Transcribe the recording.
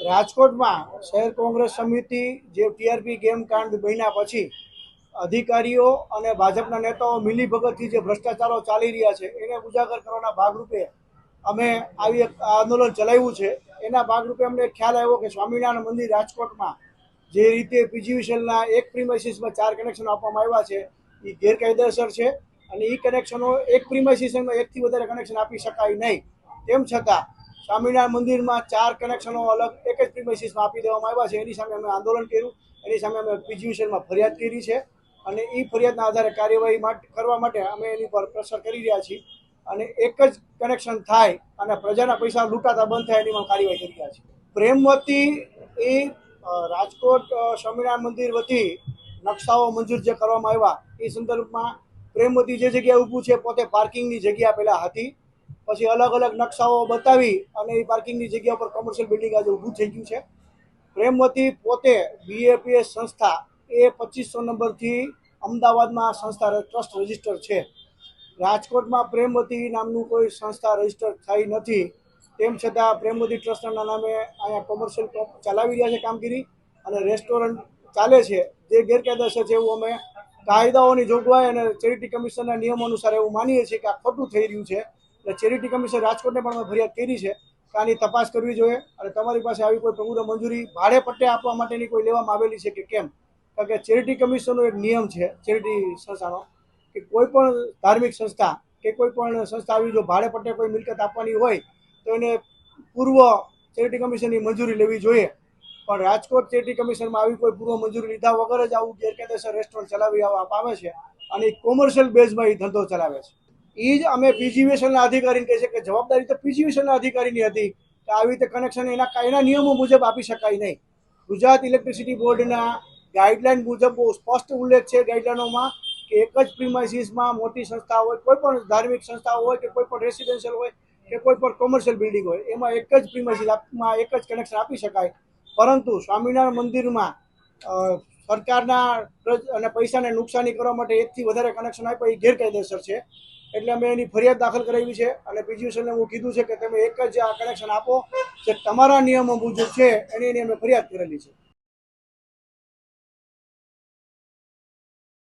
રાજકોટમાં શહેર કોંગ્રેસ સમિતિ જે ટીઆરપી ગેમ કાંડ બન્યા પછી અધિકારીઓ અને ભાજપના નેતાઓ મિલીભગતથી જે ભ્રષ્ટાચારો ચાલી રહ્યા છે, એને ઉજાગર કરવાના ભાગરૂપે અમે આવી એક આંદોલન ચલાવ્યું છે. એના ભાગરૂપે અમને ખ્યાલ આવ્યો કે સ્વામિનારાયણ મંદિર રાજકોટમાં જે રીતે પીજીવીસીએલના એક પ્રીમાઇસીસમાં ચાર કનેક્શન આપવામાં આવ્યા છે એ ગેરકાયદેસર છે અને એ કનેક્શનો એક પ્રીમાઇસીસમાં એકથી વધારે કનેક્શન આપી શકાય નહીં. તેમ છતાં સ્વામિનારાયણ મંદિરમાં ચાર કનેક્શનો અલગ એક જ પ્રીમાઇસીસમાં આપી દેવામાં આવ્યા છે. એની સામે અમે આંદોલન કર્યું. એની સામે અમે પીજીવીસીએલમાં ફરિયાદ કરી છે. અને એ ફરિયાદના આધારે કાર્યવાહી માટે, કરવા માટે અમે એની પર પ્રેશર કરી રહ્યા છીએ. અને એક જ કનેક્શન થાય અને પ્રજાના પૈસા લૂંટાતા બંધ થાય એની અમે કાર્યવાહી કરી રહ્યા છીએ. પ્રેમવતી એ રાજકોટ સ્વામિનારાયણ મંદિર વતી નકશાઓ મંજૂર જે કરવામાં આવ્યા એ સંદર્ભમાં પ્રેમવતી જે જગ્યાએ ઊભું છે, પોતે પાર્કિંગની જગ્યા પહેલાં હતી. પછી અલગ અલગ નકશાઓ બતાવી અને એ પાર્કિંગની જગ્યા પર કોમર્શિયલ બિલ્ડિંગ આજે ઊભું થઈ ગયું છે. પ્રેમવતી પોતે બીએપીએસ સંસ્થા એ પચીસો નંબરથી અમદાવાદમાં સંસ્થા ટ્રસ્ટ રજિસ્ટર છે. રાજકોટમાં પ્રેમવતી નામનું કોઈ સંસ્થા રજિસ્ટર થઈ નથી. તેમ છતાં પ્રેમવતી ટ્રસ્ટના નામે અહીંયા કોમર્શિયલ ચલાવી રહ્યા છે કામગીરી અને રેસ્ટોરન્ટ ચાલે છે. જે ગેરકાયદેસર છે એવું અમે કાયદાઓની જોગવાઈ અને ચેરિટી કમિશનના નિયમો અનુસાર એવું માનીએ છીએ કે આ ખોટું થઈ રહ્યું છે. એટલે ચેરિટી કમિશન રાજકોટને પણ ફરિયાદ કરી છે કે આની તપાસ કરવી જોઈએ અને તમારી પાસે આવી કોઈ પ્રમુખ મંજૂરી ભાડે પટ્ટે આપવા માટેની કોઈ લેવામાં આવેલી છે કે કેમ? કારણ કે ચેરિટી કમિશનનો એક નિયમ છે ચેરિટી સંસ્થાનો, કે કોઈ પણ ધાર્મિક સંસ્થા કે કોઈ પણ સંસ્થા આવી જો ભાડે પટ્ટે કોઈ મિલકત આપવાની હોય, તો એને પૂર્વ ચેરિટી કમિશનની મંજૂરી લેવી જોઈએ. પણ રાજકોટ ચેરિટી કમિશનમાં આવી કોઈ પૂર્વ મંજૂરી લીધા વગર જ આવું ગેરકાયદેસર રેસ્ટોરન્ટ ચલાવી આવવા આવે છે અને કોમર્શિયલ બેઝમાં એ ધંધો ચલાવે છે. એ જ અમે પીજીવીએસએલના અધિકારીને કહે છે કે જવાબદારી તો પીજીવીએસએલના અધિકારીની હતી કે આવી રીતે કનેક્શન એના એના નિયમો મુજબ આપી શકાય નહીં. ગુજરાત ઇલેક્ટ્રિસિટી બોર્ડના ગાઈડલાઈન મુજબ બહુ સ્પષ્ટ ઉલ્લેખ છે ગાઈડલાઈનોમાં કે એક જ પ્રિમાઇસીસમાં મોટી સંસ્થા હોય, કોઈ પણ ધાર્મિક સંસ્થાઓ હોય કે કોઈ પણ રેસિડેન્શિયલ હોય કે કોઈ પણ કોમર્શિયલ બિલ્ડિંગ હોય, એમાં એક જ પ્રિમાઇસીસમાં એક જ કનેક્શન આપી શકાય. પરંતુ સ્વામિનારાયણ મંદિરમાં સરકારના અને પૈસાને નુકસાની કરવા માટે એકથી વધારે કનેક્શન આપ્યા એ ગેરકાયદેસર છે. એટલે અમે એની ફરિયાદ દાખલ કરાવી છે અને પીજીવીસીએલને હું કીધું છે કે તમે એક જ આ કનેક્શન આપો જે તમારા નિયમો મુજબ છે એની એની અમે ફરિયાદ કરેલી છે.